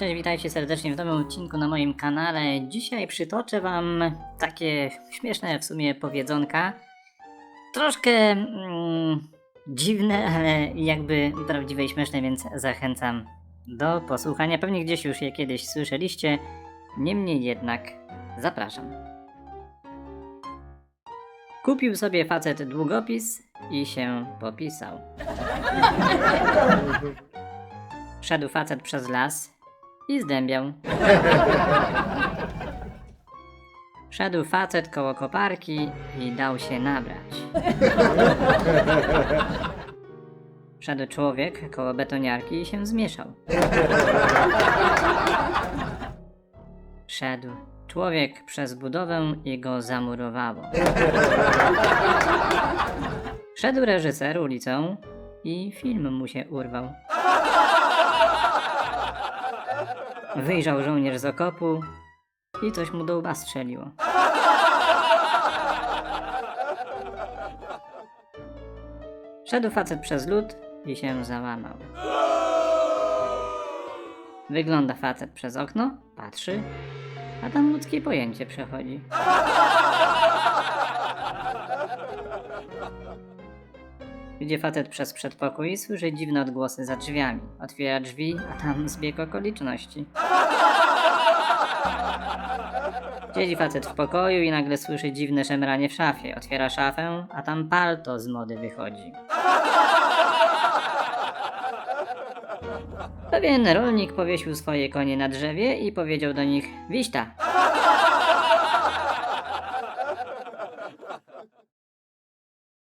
Cześć, witajcie serdecznie w nowym odcinku na moim kanale. Dzisiaj przytoczę wam takie śmieszne w sumie powiedzonka. Troszkę mm, dziwne, ale jakby prawdziwe i śmieszne, więc zachęcam do posłuchania. Pewnie gdzieś już je kiedyś słyszeliście, niemniej jednak zapraszam. Kupił sobie facet długopis i się popisał. Szedł facet przez las i zdębiał. Szedł facet koło koparki i dał się nabrać. Szedł człowiek koło betoniarki i się zmieszał. Szedł człowiek przez budowę i go zamurowało. Szedł reżyser ulicą i film mu się urwał. Wyjrzał żołnierz z okopu i coś mu do łba strzeliło. Szedł facet przez lód i się załamał. Wygląda facet przez okno, patrzy, a tam ludzkie pojęcie przechodzi. Idzie facet przez przedpokój i słyszy dziwne odgłosy za drzwiami. Otwiera drzwi, a tam zbieg okoliczności. Siedzi facet w pokoju i nagle słyszy dziwne szemranie w szafie. Otwiera szafę, a tam palto z mody wychodzi. Pewien rolnik powiesił swoje konie na drzewie i powiedział do nich: Wiśta,